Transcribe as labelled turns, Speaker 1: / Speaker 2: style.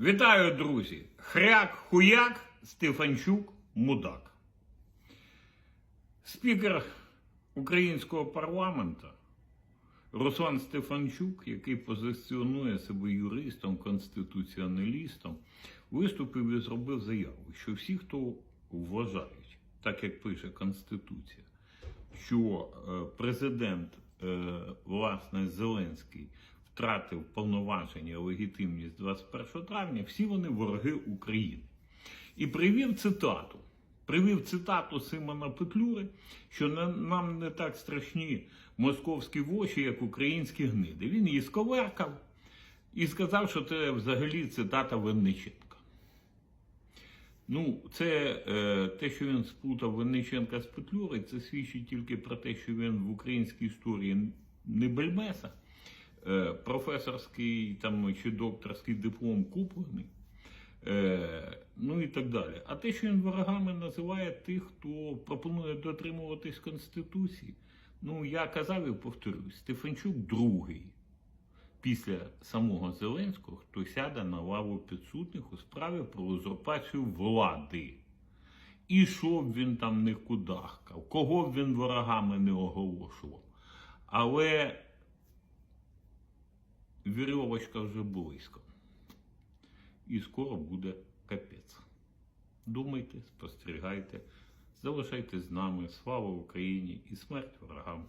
Speaker 1: Вітаю, друзі! Хряк хуяк Стефанчук мудак. Спікер українського парламенту Руслан Стефанчук, який позиціонує себе юристом, конституціоналістом, виступив і зробив заяву, що всі, хто вважають, так як пише Конституція, що е, президент е, власне Зеленський втратив повноваження легітимність 21 травня, всі вони вороги України. І привів цитату. Привів цитату Симона Петлюри, що нам не так страшні московські воші, як українські гниди. Він її сковеркав і сказав, що це взагалі цитата Винниченка. Ну, це е, те, що він сплутав Винниченка з Петлюри, це свідчить тільки про те, що він в українській історії не бельмеса, професорський там, чи докторський диплом куплений, е, ну і так далі. А те, що він ворогами називає тих, хто пропонує дотримуватись Конституції, ну я казав і повторюсь, Стефанчук другий після самого Зеленського, хто сяде на лаву підсудних у справі про узурпацію влади. І що б він там не кудахкав, кого б він ворогами не оголошував. Але вірьовочка вже близько. І скоро буде капець. Думайте, спостерігайте, залишайтесь з нами. Слава Україні і смерть ворогам!